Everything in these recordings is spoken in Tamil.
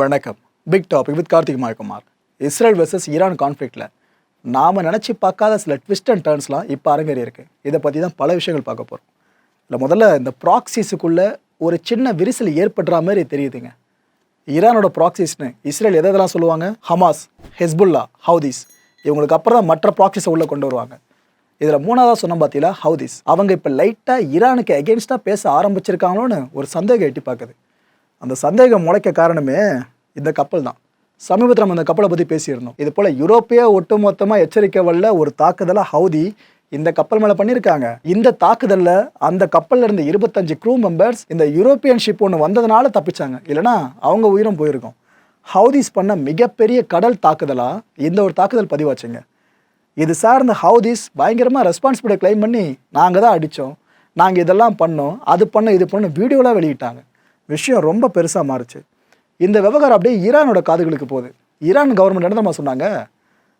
வணக்கம். Big topic with Karthik Mayakumar. Israel versus Iran கான்ஃப்ளிக்டில் நாம் நினச்சி பார்க்காத சில ட்விஸ்ட் அண்ட் டர்ன்ஸ்லாம் இப்போ அரங்கேறி இருக்கு. இதை பற்றி தான் பல விஷயங்கள் பார்க்க போகிறோம் இல்லை முதல்ல இந்த ப்ராக்சிஸுக்குள்ளே ஒரு சின்ன விரிசல் ஏற்படுற மாதிரி தெரியுதுங்க. ஈரானோட ப்ராக்சிஸ்னு இஸ்ரேல் எதை எதெல்லாம் சொல்லுவாங்க? ஹமாஸ் ஹெஸ்புல்லா ஹவுதீஸ் இவங்களுக்கு அப்புறம் தான் மற்ற ப்ராக்சிஸை உள்ளே கொண்டு வருவாங்க. இதில் மூணாவதாக சொன்ன பார்த்தீங்களா ஹவுதீஸ் அவங்க இப்போ லைட்டாக ஈரானுக்கு எகென்ஸ்டாக பேச ஆரம்பிச்சிருக்காங்களோன்னு ஒரு சந்தேகம் எட்டி பார்க்குது. அந்த சந்தேகம் முளைக்க காரணமே இந்த கப்பல் தான். சமீபத்தில் நம்ம இந்த கப்பலை பற்றி பேசியிருந்தோம். இது போல் யூரோப்பிய ஒட்டுமொத்தமாக எச்சரிக்கை வல்ல ஒரு தாக்குதலை ஹவுதி இந்த கப்பல் மேலே பண்ணியிருக்காங்க. இந்த தாக்குதலில் அந்த கப்பலில் இருந்த இருபத்தஞ்சு க்ரூ மெம்பர்ஸ் இந்த யூரோப்பியன் ஷிப் ஒன்று வந்ததுனால தப்பிச்சாங்க. இல்லைனா அவங்க உயிரும் போயிருக்கும். ஹவுதீஸ் பண்ண மிகப்பெரிய கடல் தாக்குதலாக இந்த ஒரு தாக்குதல் பதிவாச்சுங்க. இது சார்ந்த ஹவுதீஸ் பயங்கரமாக ரெஸ்பான்சிபிலிட்டி கிளைம் பண்ணி நாங்கள் தான் அடித்தோம் நாங்கள் இதெல்லாம் பண்ணோம். அது பண்ண இது பண்ண வீடியோலாம் வெளியிட்டாங்க. விஷயம் ரொம்ப பெருசாக மாறுச்சு. இந்த விவகாரம் அப்படியே ஈரானோட காதுகளுக்கு போகுது. ஈரான் கவர்மெண்ட் என்ன சொன்னாங்க?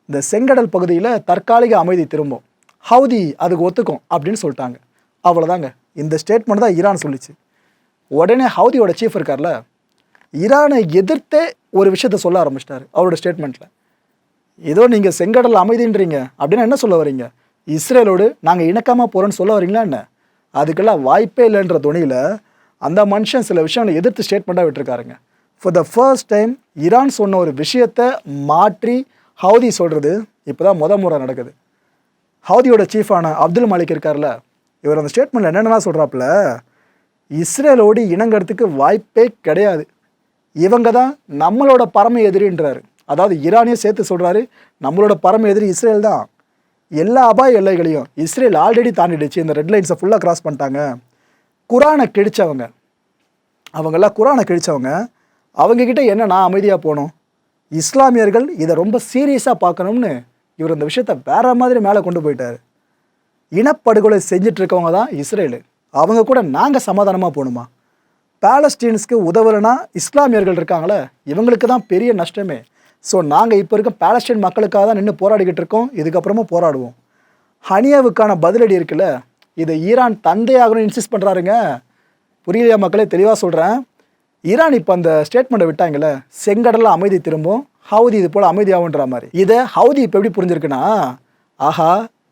இந்த செங்கடல் பகுதியில் தற்காலிக அமைதி திரும்பும். ஹவுதி அதுக்கு ஒத்துக்கும் அப்படின்னு சொல்லிட்டாங்க. அவ்வளோதாங்க இந்த ஸ்டேட்மெண்ட் தான் ஈரான் சொல்லிச்சு. உடனே ஹவுதியோட சீஃப் இருக்கார்ல ஈரானை எதிர்த்தே ஒரு விஷயத்த சொல்ல ஆரம்பிச்சிட்டாரு அவரோட ஸ்டேட்மெண்ட்டில் ஏதோ நீங்கள் செங்கடல் அமைதின்றீங்க அப்படின்னா என்ன சொல்ல வரீங்க? இஸ்ரேலோடு நாங்கள் இணக்கமாக போகிறோன்னு சொல்ல வரீங்களா என்ன? அதுக்கெல்லாம் வாய்ப்பே இல்லைன்ற துணியில் அந்த மனுஷன் சில விஷயங்களை எதிர்த்து ஸ்டேட்மெண்ட்டாக விட்டுருக்காருங்க. For the first time Iran சொன்ன ஒரு விஷயத்தை மாற்றி ஹவுதி சொல்கிறது இப்போ தான் முத முறை நடக்குது. ஹவுதியோட சீஃபான அப்துல் மாலிக் இருக்கார்ல இவர் அந்த ஸ்டேட்மெண்ட்டில் என்னென்னலாம் சொல்கிறாப்புல இஸ்ரேலோடு இணங்கிறதுக்கு வாய்ப்பே கிடையாது. இவங்க தான் நம்மளோட பரம எதிரின்றாரு. அதாவது ஈரானையும் சேர்த்து சொல்கிறாரு நம்மளோட பரம எதிரி இஸ்ரேல் தான். எல்லா அபாய எல்லைகளையும் இஸ்ரேல் ஆல்ரெடி தாண்டிடுச்சு இந்த ரெட் லைன்ஸை ஃபுல்லாக கிராஸ் பண்ணிட்டாங்க. குரானை கிழிச்சவங்க அவங்கெல்லாம் குரானை கிழிச்சவங்க அவங்கக்கிட்ட என்ன நான் அமைதியாக போகணும்? இஸ்லாமியர்கள் இதை ரொம்ப சீரியஸாக பார்க்கணும்னு இவர் இந்த விஷயத்த வேற மாதிரி மேலே கொண்டு போயிட்டார். இனப்படுகொலை செஞ்சுட்டு இருக்கவங்க தான் இஸ்ரேலு. அவங்க கூட நாங்கள் சமாதானமாக போகணுமா? பேலஸ்டீன்ஸ்க்கு உதவலைன்னா இஸ்லாமியர்கள் இருக்காங்களே இவங்களுக்கு தான் பெரிய நஷ்டமே. ஸோ நாங்கள் இப்போ இருக்க பேலஸ்டீன் மக்களுக்காக தான் நின்று போராடிக்கிட்டு இருக்கோம் இதுக்கப்புறமா போராடுவோம். ஹனியாவுக்கான பதிலடி இருக்குல்ல இதை ஈரான் தந்தையாகணும்னு இன்சிஸ்ட் பண்ணுறாருங்க புரியலையா மக்களே தெளிவாக சொல்கிறேன் ஈரான் இப்போ அந்த ஸ்டேட்மெண்ட்டை விட்டாங்கல்ல செங்கடலில் அமைதி திரும்பும் ஹவுதி இது போல் அமைதியாகுன்ற மாதிரி. இதை ஹவுதி இப்போ எப்படி புரிஞ்சிருக்குன்னா ஆஹா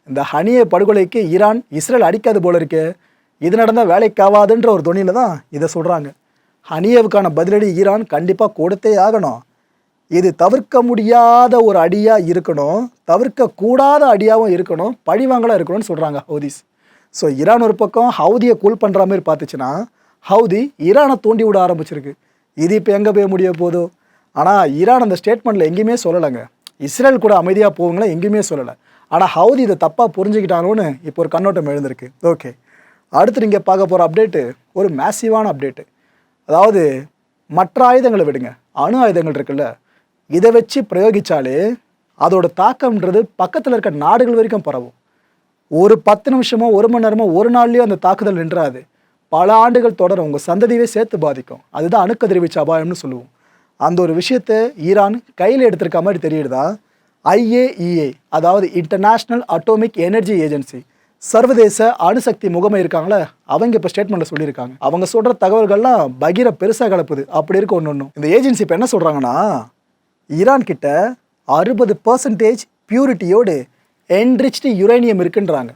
இந்த ஹனிய படுகொலைக்கு ஈரான் இஸ்ரேல் அடிக்காது போல இருக்கு. இது நடந்தால் வேலைக்காவாதுன்ற ஒரு துணியில் தான் இதை சொல்கிறாங்க ஹனியவுக்கான பதிலடி ஈரான் கண்டிப்பாக கொடுத்தே ஆகணும். இது தவிர்க்க முடியாத ஒரு அடியாக இருக்கணும் தவிர்க்கக்கூடாத அடியாகவும் இருக்கணும் பழிவாங்கலாக இருக்கணும்னு சொல்கிறாங்க ஹவுதிஸ். ஸோ ஈரான் ஒரு பக்கம் ஹவுதியை கூல் பண்ணுற மாதிரி பார்த்துச்சுன்னா ஹவுதி ஈரானை தூண்டி விட ஆரம்பிச்சிருக்கு. இது இப்போ எங்கே போய் முடிய போதோ ஆனால் ஈரான் அந்த ஸ்டேட்மெண்ட்டில் எங்கேயுமே சொல்லலைங்க. இஸ்ரேல் கூட அமைதியாக போவங்களே எங்கேயுமே சொல்லலை. ஆனால் ஹவுதி இதை தப்பாக புரிஞ்சுக்கிட்டாங்களோன்னு இப்போ ஒரு கண்ணோட்டம் எழுந்திருக்கு. ஓகே. அடுத்து நீங்கள் பார்க்க போகிற அப்டேட்டு ஒரு மேசிவான அப்டேட்டு அதாவது மற்ற ஆயுதங்களை விடுங்க. அணு ஆயுதங்கள் இருக்குல்ல. இதை வச்சு பிரயோகிச்சாலே அதோட தாக்கம்ன்றது பக்கத்தில் இருக்க நாடுகள் வரைக்கும் பரவும். ஒரு பத்து நிமிஷமோ ஒரு மணி நேரமோ ஒரு நாள்லேயோ அந்த தாக்குதல் நின்றாது. பல ஆண்டுகள் தொடரும். உங்கள் சந்ததியவே சேர்த்து பாதிக்கும். அதுதான் அணுக்கதிர்வீச்சு அபாயம்னு சொல்லுவோம். அந்த ஒரு விஷயத்தை ஈரான் கையில் எடுத்திருக்க மாதிரி தெரியுதா? ஐஏஇஏ அதாவது இன்டர்நேஷ்னல் அட்டோமிக் எனர்ஜி ஏஜென்சி சர்வதேச அணுசக்தி முகமை இருக்காங்களே அவங்க இப்போ ஸ்டேட்மெண்ட்டில் சொல்லியிருக்காங்க. அவங்க சொல்கிற தகவல்கள்லாம் பகிர பெருசாக கலப்புது. அப்படி இருக்கு ஒன்று ஒன்று இந்த ஏஜென்சி இப்போ என்ன சொல்கிறாங்கன்னா ஈரான் கிட்ட அறுபது பர்சன்டேஜ் பியூரிட்டியோடு என்ரிச்டு யுரேனியம் இருக்குன்றாங்க.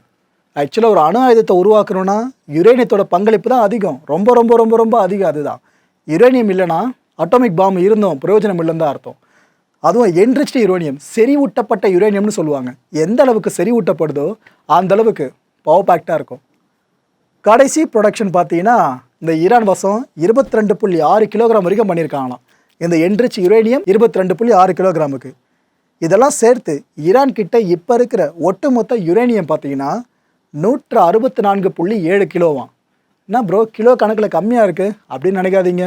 ஆக்சுவலாக ஒரு அணு ஆயுதத்தை உருவாக்கணும்னா யுரேனியத்தோட பங்களிப்பு தான் அதிகம். ரொம்ப ரொம்ப ரொம்ப ரொம்ப அதிகம் அதுதான். யுரேனியம் இல்லைன்னா அட்டாமிக் பாம் இருந்தோம் பிரயோஜனம் இல்லைன்னு தான் அர்த்தம். அதுவும் என்ரிச்டு யுரேனியம் செறிவூட்டப்பட்ட யுரேனியம்னு சொல்லுவாங்க. எந்த அளவுக்கு செறிவூட்டப்படுதோ அந்த அளவுக்கு பவர் பேக்டாக இருக்கும். கடைசி ப்ரொடக்ஷன் பார்த்தீங்கன்னா இந்த ஈரான் வசம் இருபத்தி ரெண்டு புள்ளி ஆறு கிலோகிராம் வரைக்கும் பண்ணியிருக்காங்களாம். இந்த என்ரிச் யுரேனியம் இருபத்தி ரெண்டு புள்ளி ஆறு கிலோகிராமுக்கு இதெல்லாம் சேர்த்து ஈரான் கிட்ட இப்போ இருக்கிற ஒட்டுமொத்த யுரேனியம் பார்த்தீங்கன்னா நூற்று அறுபத்தி நான்கு புள்ளி ஏழு கிலோவாம். என்ன ப்ரோ கிலோ கணக்கில் கம்மியாக இருக்குது அப்படின்னு நினைக்காதீங்க.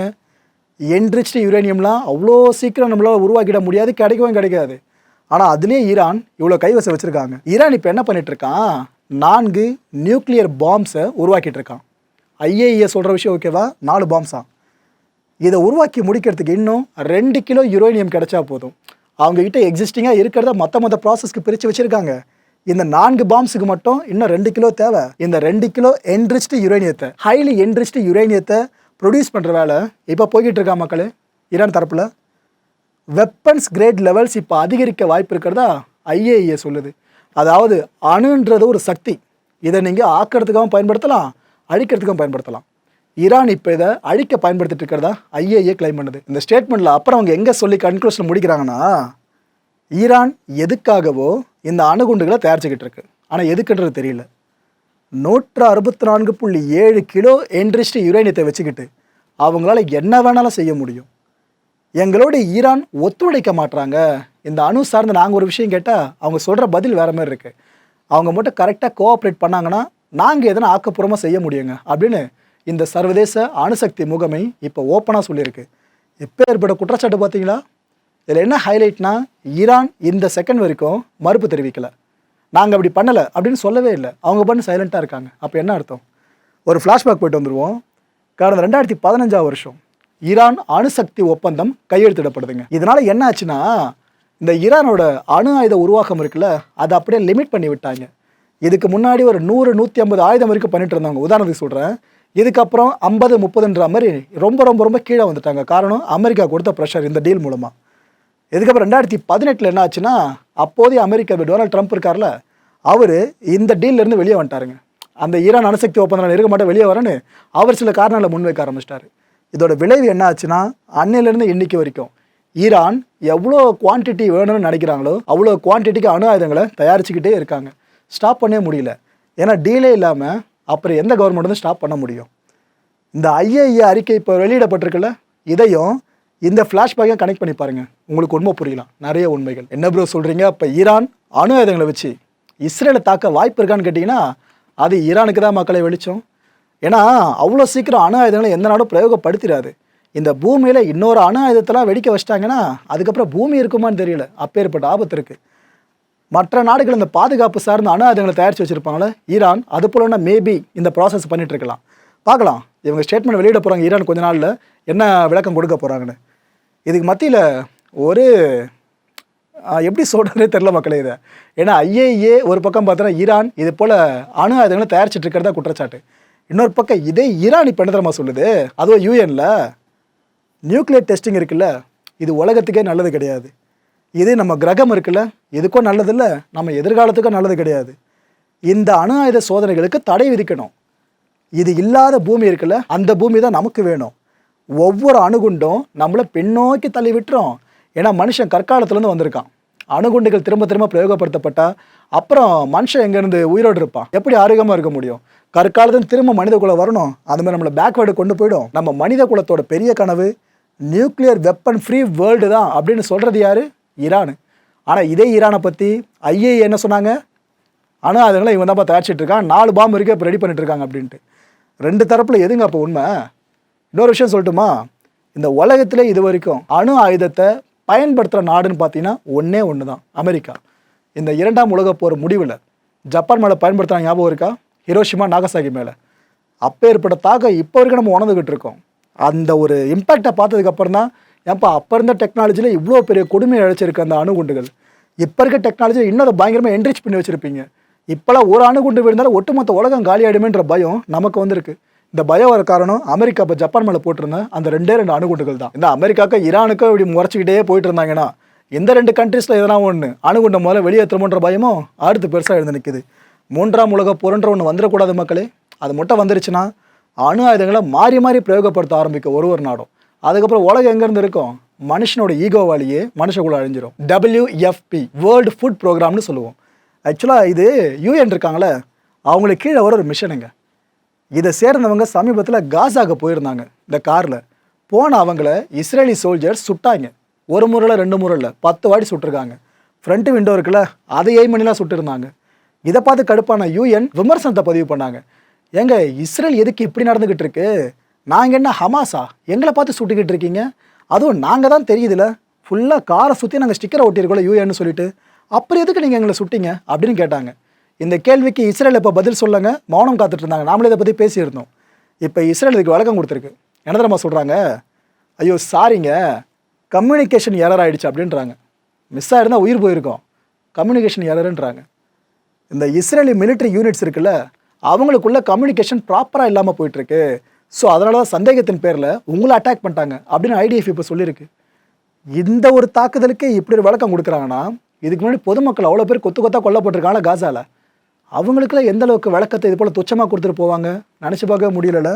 என்ரிச்டு யுரேனியம்லாம் அவ்வளோ சீக்கிரம் நம்மளால் உருவாக்கிட முடியாது கிடைக்கவும் கிடைக்காது. ஆனால் அதுலேயே ஈரான் இவ்வளோ கைவசம் வச்சுருக்காங்க. ஈரான் இப்போ என்ன பண்ணிகிட்ருக்கான் நான்கு நியூக்ளியர் பாம்ஸை உருவாக்கிட்டு இருக்கான். ஐஏஇஏ சொல்கிற விஷயம் ஓகேவா நாலு பாம்ஸா இதை உருவாக்கி முடிக்கிறதுக்கு இன்னும் ரெண்டு கிலோ யுரேனியம் கிடைச்சா போதும். அவங்கக்கிட்ட எக்ஸிஸ்டிங்காக இருக்கிறத மொத்த மொத்த ப்ராசஸ்க்கு பிரித்து வச்சுருக்காங்க. இந்த நான்கு பாம்ஸுக்கு மட்டும் இன்னும் ரெண்டு கிலோ தேவை. இந்த ரெண்டு கிலோ என்ரிச்டு யுரேனியத்தை ஹைலி என்ரிச்டு யுரேனியத்தை ப்ரொடியூஸ் பண்ணுற வேலை இப்போ போய்கிட்டு இருக்கா மக்களே? ஈரான் தரப்பில். வெப்பன்ஸ் கிரேட் லெவல்ஸ் இப்போ அதிகரிக்க வாய்ப்பு இருக்கிறதா? ஐஏஏ சொல்லுது. அதாவது அணுன்றது ஒரு சக்தி. இதை நீங்கள் ஆக்கிறதுக்காகவும் பயன்படுத்தலாம் அழிக்கிறதுக்கும் பயன்படுத்தலாம். ஈரான் இப்போ இதை அழிக்க பயன்படுத்திட்டு இருக்கிறதா? ஐஏஏ கிளைம் பண்ணுது. இந்த ஸ்டேட்மெண்ட்டில் அப்புறம் அவங்க எங்கே சொல்லி கன்க்ளூஷன் முடிக்கிறாங்கன்னா ஈரான் எதுக்காகவோ இந்த அணுகுண்டுகளை தயாரிச்சுக்கிட்டு இருக்கு. ஆனால் எதுக்குன்றது தெரியல. நூற்று அறுபத்தி நான்கு புள்ளி ஏழு கிலோ என்ரிஸ்ட் யுரேனியத்தை வச்சுக்கிட்டு அவங்களால என்ன வேணாலும் செய்ய முடியும். எங்களோட ஈரான் ஒத்துழைக்க மாட்றாங்க. இந்த அணு சார்ந்த நாங்கள் ஒரு விஷயம் கேட்டால் அவங்க சொல்கிற பதில் வேறு மாதிரி இருக்குது அவங்க மட்டும் கரெக்டாக கோஆப்ரேட் பண்ணாங்கன்னா நாங்கள் எதனா ஆக்கப்பூர்வமாக செய்ய முடியுங்க அப்படின்னு இந்த சர்வதேச அணுசக்தி முகமை இப்போ ஓப்பனாக சொல்லியிருக்கு. இப்போ ஏற்பட்ட குற்றச்சாட்டு பார்த்தீங்களா? இதில் என்ன ஹைலைட்னா ஈரான் இந்த செகண்ட் வரைக்கும் மறுப்பு தெரிவிக்கலை. நாங்கள் அப்படி பண்ணலை அப்படின்னு சொல்லவே இல்லை. அவங்க பண்ணு சைலண்ட்டாக இருக்காங்க. அப்போ என்ன அர்த்தம்? ஒரு ஃப்ளாஷ்பேக் போயிட்டு வந்துடுவோம் கடந்த ரெண்டாயிரத்தி பதினஞ்சாவது வருஷம் ஈரான் அணுசக்தி ஒப்பந்தம் கையெழுத்திடப்படுதுங்க. இதனால் என்ன ஆச்சுன்னா இந்த ஈரானோட அணு ஆயுத உருவாக்கம் இருக்குல்ல அதை அப்படியே லிமிட் பண்ணி விட்டாங்க. இதுக்கு முன்னாடி ஒரு நூறு நூற்றி ஐம்பது ஆயுதம் வரைக்கும் பண்ணிட்டு இருந்தாங்க உதாரணத்துக்கு சொல்கிறேன் இதுக்கப்புறம் ஐம்பது முப்பதுன்ற மாதிரி ரொம்ப ரொம்ப ரொம்ப கீழே வந்துட்டாங்க. காரணம் அமெரிக்கா கொடுத்த ப்ரெஷர் இந்த டீல் மூலமாக இதுக்கப்புறம் ரெண்டாயிரத்தி பதினெட்டில் என்ன ஆச்சுன்னா அப்போதைய அமெரிக்கா டொனால்ட் ட்ரம்ப் இருக்கார்ல அவர் இந்த டீல்லேருந்து வெளியே வந்துட்டாருங்க. அந்த ஈரான் அணுசக்தி ஒப்பந்தம் இருக்க மாட்டேன் வெளியே வரேன்னு அவர் சில காரணங்களை முன்வைக்க ஆரம்பிச்சிட்டாரு. இதோட விளைவு என்ன ஆச்சுன்னா அன்னையிலேருந்து இன்னைக்கு வரைக்கும் ஈரான் எவ்வளோ குவான்டிட்டி வேணும்னு நினைக்கிறாங்களோ அவ்வளோ குவான்டிட்டிக்கு அணு ஆயுதங்களை தயாரிச்சுக்கிட்டே இருக்காங்க. ஸ்டாப் பண்ணவே முடியல. ஏன்னா டீலே இல்லாமல் அப்புறம் எந்த கவர்மெண்ட் வந்து ஸ்டாப் பண்ண முடியும். இந்த ஐஏஏ அறிக்கை இப்போ வெளியிடப்பட்டிருக்குல்ல இதையும் இந்த ஃப்ளாஷ்பேக்கை கனெக்ட் பண்ணி பாருங்கள் உங்களுக்கு உண்மை புரியலாம் நிறைய உண்மைகள். என்ன ப்ரோ சொல்கிறீங்க அப்போ ஈரான் அணு ஆயுதங்களை வச்சு இஸ்ரேலை தாக்க வாய்ப்பு இருக்கான்னு கேட்டிங்கன்னா அது ஈரானுக்கு தான் மக்களை வெளிச்சம். ஏன்னா அவ்வளோ சீக்கிரம் அணு ஆயுதங்களை எந்த நாடும் பிரயோகப்படுத்திடாது. இந்த பூமியில் இன்னொரு அணு ஆயுதத்தெல்லாம் வெடிக்க வச்சிட்டாங்கன்னா அதுக்கப்புறம் பூமி இருக்குமான்னு தெரியல. அப்பேற்பட்ட ஆபத்து இருக்குது மற்ற நாடுகள் இந்த பாதுகாப்பு சார்ந்த அணு ஆயுதங்களை தயாரித்து வச்சுருப்பாங்களே ஈரான் அது போலன்னா மேபி இந்த ப்ராசஸ் பண்ணிகிட்ருக்கலாம் பார்க்கலாம். இவங்க ஸ்டேட்மெண்ட் வெளியிட போகிறாங்க ஈரான் கொஞ்ச நாளில். என்ன விளக்கம் கொடுக்க போகிறாங்கன்னு இதுக்கு மத்தியில் ஒரு எப்படி சொல்கிறதே தெரில மக்களே இதை. ஏன்னா ஐஏஏ ஒரு பக்கம் பார்த்தோன்னா ஈரான் இது போல் அணு ஆயுதங்களை தயாரிச்சிட்டு இருக்கிறதா குற்றச்சாட்டு. இன்னொரு பக்கம் இதே ஈரான் இப்போ என்ன சொல்லுது? அதுவும் யூஎனில் நியூக்ளியர் டெஸ்டிங் இருக்குல்ல இது உலகத்துக்கே நல்லது கிடையாது. இது நம்ம கிரகம் இருக்குல்ல இதுக்கும் நல்லதில்ல நம்ம எதிர்காலத்துக்கும் நல்லது கிடையாது. இந்த அணு ஆயுத சோதனைகளுக்கு தடை விதிக்கணும். இது இல்லாத பூமி இருக்குல்ல அந்த பூமி தான் நமக்கு வேணும். ஒவ்வொரு அணுகுண்டும் நம்மளை பின்னோக்கி தள்ளி விட்டுரும். ஏன்னா மனுஷன் கற்காலத்துலேருந்து வந்திருக்கான். அணுகுண்டுகள் திரும்ப திரும்ப பிரயோகப்படுத்தப்பட்டா அப்புறம் மனுஷன் எங்கேருந்து உயிரோடு இருப்பான்? எப்படி ஆரோக்கியமாக இருக்க முடியும்? கற்காலத்தில் திரும்ப மனித குலம் வரணும். அது மாதிரி நம்மளை பேக்வேர்டு கொண்டு போயிடும். நம்ம மனித குலத்தோட பெரிய கனவு நியூக்ளியர் வெப்பன் ஃப்ரீ வேர்ல்டு தான் அப்படின்னு சொல்கிறது யார்? ஈரான். ஆனால் இதே ஈரானை பற்றி ஐஏ என்ன சொன்னாங்க? ஆனால் அதனால் இவன் தான் தயாரிச்சிட்டு இருக்கான். நாலு பாம்பு இருக்கு இப்போ ரெடி பண்ணிட்டுருக்காங்க அப்படின்ட்டு. ரெண்டு தரப்பில் எதுங்க அப்போ உண்மை? இன்னொரு விஷயம் சொல்லட்டுமா? இந்த உலகத்தில் இது வரைக்கும் அணு ஆயுதத்தை பயன்படுத்துகிற நாடுன்னு பார்த்தீங்கன்னா ஒன்றே ஒன்று தான் அமெரிக்கா. இந்த இரண்டாம் உலகப் போர் முடிவில் ஜப்பான் மேலே பயன்படுத்துகிற ஞாபகம் இருக்கா? ஹிரோஷிமா நாகசாகி மேலே. அப்போ ஏற்பட்ட தாக்கம் இப்போ வரைக்கும் நம்ம உணர்ந்துக்கிட்டு இருக்கோம். அந்த ஒரு இம்பேக்டை பார்த்ததுக்கப்புறம் தான் ஏன்ப்பா அப்போ இருந்த டெக்னாலஜியில் இவ்வளோ பெரிய கொடுமை அழைச்சிருக்கு அந்த அணுகுண்டுகள். இப்போ இருக்க டெக்னாலஜி இன்னும் அதை பயங்கரமாக என்ரிச் பண்ணி வச்சுருப்பீங்க. இப்போலாம் ஒரு அணுகுண்டு விழுந்தாலும் ஒட்டுமொத்த உலகம் காலியாயிடுமேன்ற பயம் நமக்கு வந்திருக்கு. இந்த பயம் வர காரணம் அமெரிக்கா இப்போ ஜப்பான் மேலே போட்டிருந்த அந்த ரெண்டே ரெண்டு அணுகுண்டுகள் தான். இந்த அமெரிக்காவுக்கு ஈரானுக்கும் இப்படி முறைச்சிக்கிட்டே போயிட்டு இருந்தாங்கன்னா இந்த ரெண்டு கண்ட்ரீஸில் எதனா ஒன்று அணுகுண்ட முதல்ல வெளியேற்றணுன்ற பயமும் அடுத்து பெருசாக எழுந்து நிற்குது மூன்றாம் உலக புரன்ற ஒன்று வந்துடக்கூடாது மக்களே. அது மட்டும் வந்துருச்சுன்னா அணு ஆயுதங்களை மாறி மாறி பிரயோகப்படுத்த ஆரம்பிக்கும் ஒரு ஒரு நாடும். அதுக்கப்புறம் உலகம் எங்கேருந்து இருக்கும்? மனுஷனோட ஈகோவாலேயே மனுஷக்குள்ள அழிஞ்சிரும். டபிள்யூஎஃப்பி வேர்ல்டு ஃபுட் ப்ரோக்ராம்னு சொல்லுவோம். ஆக்சுவலாக இது யூஎன் இருக்காங்களே அவங்களுக்கு கீழே வர ஒரு மிஷனுங்க இதை சேர்ந்தவங்க சமீபத்தில் காசாக போயிருந்தாங்க இந்த காரில். போன அவங்கள இஸ்ரேலி சோல்ஜர்ஸ் சுட்டாங்க. ஒரு முறையில் ரெண்டு முறையில் பத்து வாட்டி சுட்டிருக்காங்க. ஃப்ரண்ட் விண்டோ இருக்குல்ல அதை எய்ம் மணிலாம் சுட்டிருந்தாங்க. இதை பார்த்து கடுப்பான யூஎன் விமர்சனத்தை பதிவு பண்ணாங்க. ஏங்க இஸ்ரேல் எதுக்கு இப்படி நடந்துக்கிட்டு இருக்கு? நாங்கள் என்ன ஹமாஸா? எங்களை பார்த்து சுட்டுக்கிட்டு இருக்கீங்க? அதுவும் நாங்கள் தான் தெரியுதுல. ஃபுல்லாக காரை சுற்றி நாங்கள் ஸ்டிக்கரை ஒட்டியிருக்கோம்ல யூஎன்னு சொல்லிட்டு. அப்புறம் எதுக்கு நீங்கள் எங்களை சுட்டிங்க? அப்படின்னு கேட்டாங்க. இந்த கேள்விக்கு இஸ்ரேல் இப்போ பதில் சொல்லுங்க. மௌனம் காத்துட்டு இருந்தாங்க நாமளே இதை பற்றி பேசியிருந்தோம். இப்போ இஸ்ரேல் இதுக்கு விளக்கம் கொடுத்துருக்கு. என்ன தெரியுமா சொல்கிறாங்க ஐயோ சாரிங்க கம்யூனிகேஷன் எரர் ஆகிடுச்சு அப்படின்றாங்க. மிஸ் ஆகிருந்தால் உயிர் போயிருக்கோம். கம்யூனிகேஷன் எரருன்றாங்க இந்த இஸ்ரேலி மிலிட்ரி யூனிட்ஸ் இருக்குல்ல அவங்களுக்குள்ள கம்யூனிகேஷன் ப்ராப்பராக இல்லாமல் போயிட்டுருக்கு ஸோ அதனால தான் சந்தேகத்தின் பேரில் உங்களை அட்டாக் பண்ணிட்டாங்க அப்படின்னு ஐடிஎஃப் இப்போ சொல்லியிருக்கு. இந்த ஒரு தாக்குதலுக்கு இப்படி ஒரு விளக்கம் கொடுக்குறாங்கன்னா இதுக்கு முன்னாடி பொதுமக்கள் அவ்வளோ பேர் கொத்து கொத்தா கொல்லப்பட்டிருக்காங்களா காசாவில் அவங்களுக்குலாம் எந்த அளவுக்கு விளக்கத்தை இது போல் துச்சமாக கொடுத்துட்டு போவாங்க? நினச்சி பார்க்க முடியலல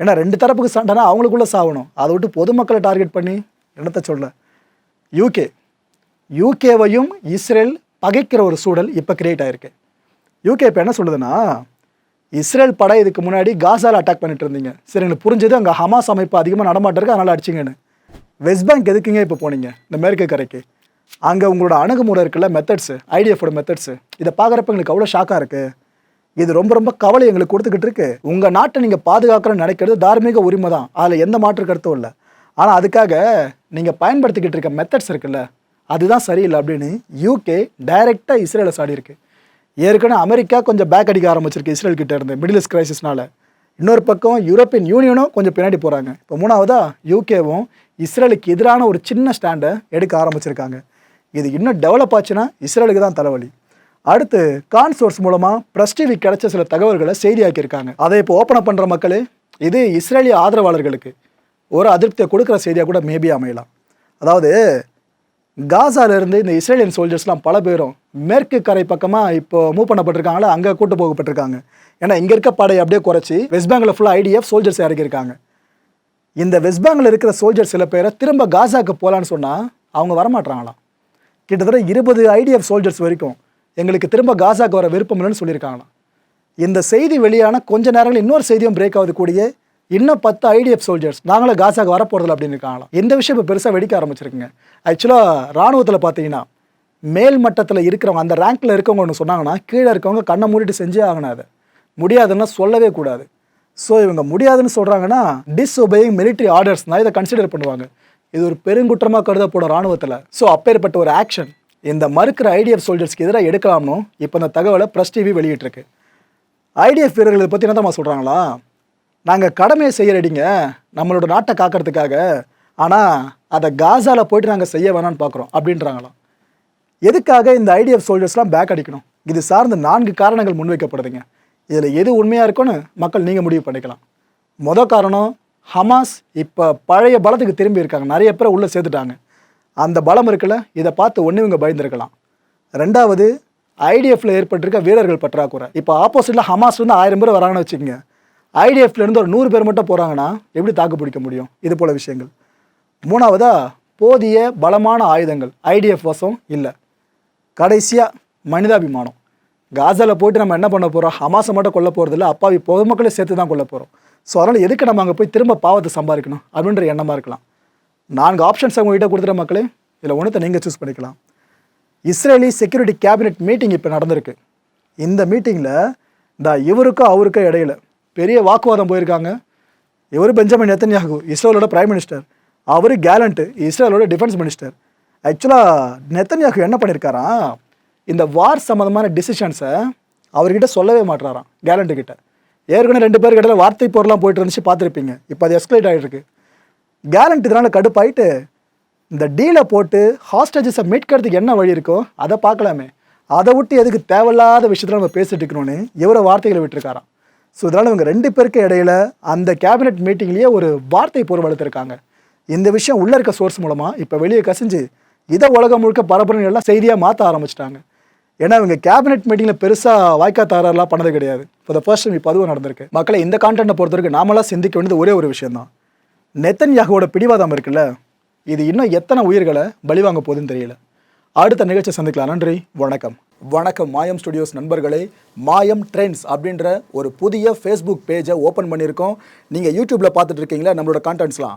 ஏன்னா ரெண்டு தரப்புக்கு சண்டைனா அவங்களுக்குள்ள சாகணும் அதை விட்டு பொதுமக்களை டார்கெட் பண்ணி இடத்த சொல்ல? யூகே யூகேவையும் இஸ்ரேல் பகைக்கிற ஒரு சூழல் இப்போ கிரியேட் ஆகிருக்கு யூகே இப்போ என்ன சொல்லுதுன்னா இஸ்ரேல் படை இதுக்கு முன்னாடி காசால் அட்டாக் பண்ணிட்டு இருந்தீங்க. சரி எனக்கு புரிஞ்சது அங்கே ஹமாஸ் அமைப்பு அதிகமாக நடமாட்டிருக்கு அதனால் அடிச்சிங்கன்னு. வெஸ்ட் பேங்க் எதுக்குங்க இப்போ போனீங்க? இந்த மேற்கு கரைக்கு. அங்கே உங்களோட அணுகுமுறை இருக்குல்ல மெத்தட்ஸு ஐடிஎஃபோட மெத்தட்ஸு இதை பார்க்குறப்ப எங்களுக்கு அவ்வளோ ஷாக்காக இருக்குது இது ரொம்ப ரொம்ப கவலை எங்களுக்கு கொடுத்துக்கிட்டு இருக்கு. உங்கள் நாட்டை நீங்கள் பாதுகாக்கணும்னு நினைக்கிறது தார்மீக உரிமை தான் அதில் எந்த மாற்று கருத்தும் இல்லை. ஆனால் அதுக்காக நீங்கள் பயன்படுத்திக்கிட்டு இருக்க மெத்தட்ஸ் இருக்குல்ல அதுதான் சரியில்லை அப்படின்னு யூகே டைரெக்டாக இஸ்ரேலை சாடியிருக்கு ஏற்கனவே அமெரிக்கா கொஞ்சம் பேக் அடிக்க ஆரம்பிச்சிருக்கு இஸ்ரேல் கிட்ட இருந்து மிடில் ஈஸ்ட் கிரைசிஸ்னால இன்னொரு பக்கம் யூரோப்பியன் யூனியனும் கொஞ்சம் பின்னாடி போகிறாங்க இப்போ மூணாவதாக யூகேவும் இஸ்ரேலுக்கு எதிரான ஒரு சின்ன ஸ்டாண்டை எடுக்க ஆரம்பிச்சிருக்காங்க. இது இன்னும் டெவலப் ஆச்சுன்னா இஸ்ரேலுக்கு தான் தலைவலி. அடுத்து கான் சோர்ஸ் மூலமாக ப்ரெஸ் டிவி கிடைச்ச சில தகவல்களை செய்தியாக்கியிருக்காங்க. அதை இப்போ ஓப்பன் அப் பண்ணுற மக்களே இது இஸ்ரேலிய ஆதரவாளர்களுக்கு ஒரு அதிருப்தியை கொடுக்குற செய்தியாக கூட மேபி அமையலாம். அதாவது காசாலேருந்து இந்த இஸ்ரேலியன் சோல்ஜர்ஸ்லாம் பல பேரும் மேற்கு கரை பக்கமாக இப்போ மூவ் பண்ணப்பட்டிருக்காங்களா அங்கே கூட்டு போகப்பட்டிருக்காங்க. ஏன்னா இங்கே இருக்க படை அப்படியே குறைச்சி வெஸ்ட் பெங்கில் ஃபுல்லாக ஐடிஎஃப் சோல்ஜர்ஸ் இறக்கியிருக்காங்க. இந்த வெஸ்ட் பெங்கில் இருக்கிற சோல்ஜர் சில பேரை திரும்ப காசாக்கு போகலான்னு சொன்னால் அவங்க வரமாட்றாங்களாம். கிட்டத்தட்ட இருபது ஐடிஎஃப் சோல்ஜர்ஸ் வரைக்கும் எங்களுக்கு திரும்ப காசாக்கு வர விருப்பம் இல்லைன்னு சொல்லியிருக்காங்களாம். இந்த செய்தி வெளியான கொஞ்ச நேரங்கள் இன்னொரு செய்தியும் பிரேக் ஆகுது கூடிய இன்னும் பத்து ஐடிஎஃப் சோல்ஜர்ஸ் நாங்களும் காசாக்கு வரப்போறதில்ல அப்படின்னு இருக்காங்களாம். இந்த விஷயம் இப்போ பெருசாக வெடிக்க ஆரம்பிச்சிருக்குங்க. ஆக்சுவலாக ராணுவத்தில் பார்த்தீங்கன்னா மேல் மட்டத்தில் இருக்கிறவங்க அந்த ரேங்கில் இருக்கவங்க ஒன்று சொன்னாங்கன்னா கீழே இருக்கவங்க கண்ணை மூடிட்டு செஞ்சே ஆகணும் அதை. முடியாதுன்னா சொல்லவே கூடாது. ஸோ இவங்க முடியாதுன்னு சொல்கிறாங்கன்னா டிஸ்ஒபேயிங் மிலிட்ரி ஆர்டர்ஸ் தான் இதை கன்சிடர் பண்ணுவாங்க. இது ஒரு பெருங்குற்றமாக கருதப்படும் ராணுவத்தில் ஸோ அப்பேற்பட்ட ஒரு ஆக்ஷன் இந்த மறுக்கிற ஐடிஎஃப் சோல்ஜர்ஸ்க்கு எதிராக எடுக்கலாம்னு இப்போ இந்த தகவலை ப்ரெஸ் டிவி வெளியிட்டிருக்கு. ஐடிஎஃப் வீரர்களை பற்றி என்னதாம்மா சொல்கிறாங்களா நாங்கள் கடமையை செய்யறடிங்க நம்மளோட நாட்டை காக்கிறதுக்காக ஆனால் அதை காசாவில் போயிட்டு நாங்கள் செய்ய வேணாம்னு பார்க்குறோம் அப்படின்றாங்களாம். எதுக்காக இந்த ஐடிஎஃப் சோல்ஜர்ஸ்லாம் பேக் அடிக்கணும்? இது சார்ந்த நான்கு காரணங்கள் முன்வைக்கப்படுதுங்க. இதில் எது உண்மையாக இருக்குன்னு மக்கள் நீங்கள் முடிவு பண்ணிக்கலாம். மொதல் காரணம் ஹமாஸ் இப்போ பழைய பலத்துக்கு திரும்பி இருக்காங்க. நிறைய பேரை உள்ளே சேர்த்துட்டாங்க. அந்த பலம் இருக்குல்ல இதை பார்த்து ஒன்று இவங்க பயந்துருக்கலாம். ரெண்டாவது ஐடிஎஃப்ல ஏற்பட்டிருக்க வீரர்கள் பற்றாக்குறை. இப்போ ஆப்போசிட்டில் ஹமாஸ் வந்து ஆயிரம் பேர் வராங்கன்னு வச்சுக்கோங்க. ஐடிஎஃப்லேருந்து ஒரு நூறு பேர் மட்டும் போகிறாங்கன்னா எப்படி தாக்கு பிடிக்க முடியும்? இது போல விஷயங்கள். மூணாவதாக போதிய பலமான ஆயுதங்கள். ஐடிஎஃப் வசம் இல்லை. கடைசியாக மனிதாபிமானம். காசாவில் போயிட்டு நம்ம என்ன பண்ண போகிறோம் ஹமாஸை மட்டும் கொல்ல போகிறதில்ல அப்பாவி பொதுமக்களை சேர்த்து தான் கொல்ல போகிறோம் ஸோ அதனால் எதுக்கு நம்ம அங்கே போய் திரும்ப பாவத்தை சம்பாதிக்கணும் அப்படின்ற எண்ணமாக இருக்கலாம். நான்கு ஆப்ஷன்ஸ் உங்ககிட்ட கொடுத்துற மக்களே இதில் ஒன்றத்தை நீங்கள் சூஸ் பண்ணிக்கலாம். இஸ்ரேலி செக்யூரிட்டி கேபினெட் மீட்டிங் இப்போ நடந்திருக்கு. இந்த மீட்டிங்கில் இந்த இவருக்கும் அவருக்கும் இடையில பெரிய வாக்குவாதம் போயிருக்காங்க. இவர் பெஞ்சமின் நெத்தன்யாகு இஸ்ரேலோட பிரைம் மினிஸ்டர் அவர் கேலண்ட்டு இஸ்ரேலோட டிஃபென்ஸ் மினிஸ்டர் ஆக்சுவலாக நெத்தன்யாகு என்ன பண்ணியிருக்காராம் இந்த வார் சம்மந்தமான டிசிஷன்ஸை அவர்கிட்ட சொல்லவே மாட்டுறாராம் கேலண்ட்டுக்கிட்ட ஏற்கனவே ரெண்டு பேருக்கு இடையில வார்த்தை போரெலாம் போயிட்டு இருந்துச்சு பார்த்துருப்பீங்க. இப்போ அது எஸ்கலேட் ஆகிட்டு இருக்கு கேலண்ட் இதனால் கடுப்பாயிட்டு இந்த டீலை போட்டு ஹாஸ்டேஜஸை மீட்கிறதுக்கு என்ன வழி இருக்கோ அதை பார்க்கலாமே. அதை விட்டு எதுக்கு தேவையில்லாத விஷயத்தில் நம்ம பேசிட்டு இருக்கணும்னு இவரை வார்த்தைகளை விட்டுருக்காராம். ஸோ இதனால் இவங்க ரெண்டு பேருக்கு இடையில அந்த கேபினெட் மீட்டிங்லேயே ஒரு வார்த்தை போர் வளர்த்துருக்காங்க. இந்த விஷயம் உள்ளே இருக்க சோர்ஸ் மூலமாக இப்போ வெளியே கசிஞ்சு இதை உலகம் முழுக்க பரப்புறன்னு எல்லாம் செய்தியாக மாற்ற ஆரம்பிச்சிட்டாங்க. ஏன்னா இவங்க கேபினெட் மீட்டிங்கில் பெருசாக வாய்க்கா தாரெல்லாம் பண்ணது கிடையாது. இப்போ த ஃபர்ஸ்ட் டைம் இப்போ அதுவும் நடந்திருக்கு. மக்களை இந்த கான்டென்ட்டை பொறுத்த வரைக்கும் நாமெல்லாம் சிந்திக்க வேண்டியது ஒரே ஒரு விஷயம் தான் நெத்தன்யாகுவோட பிடிவாதம் இருக்குல்ல? இது இன்னும் எத்தனை உயிர்களை பலிவாங்க போகுதுன்னு தெரியல. அடுத்த நிகழ்ச்சி சந்திக்கலாம். நன்றி வணக்கம். வணக்கம் மாயம் ஸ்டுடியோஸ் நண்பர்களே. மாயம் ட்ரெண்ட்ஸ் அப்படின்ற ஒரு புதிய ஃபேஸ்புக் பேஜை ஓப்பன் பண்ணியிருக்கோம். நீங்கள் யூடியூப்பில் பார்த்துட்டு இருக்கீங்களா? நம்மளோட கான்டென்ட்ஸ்லாம்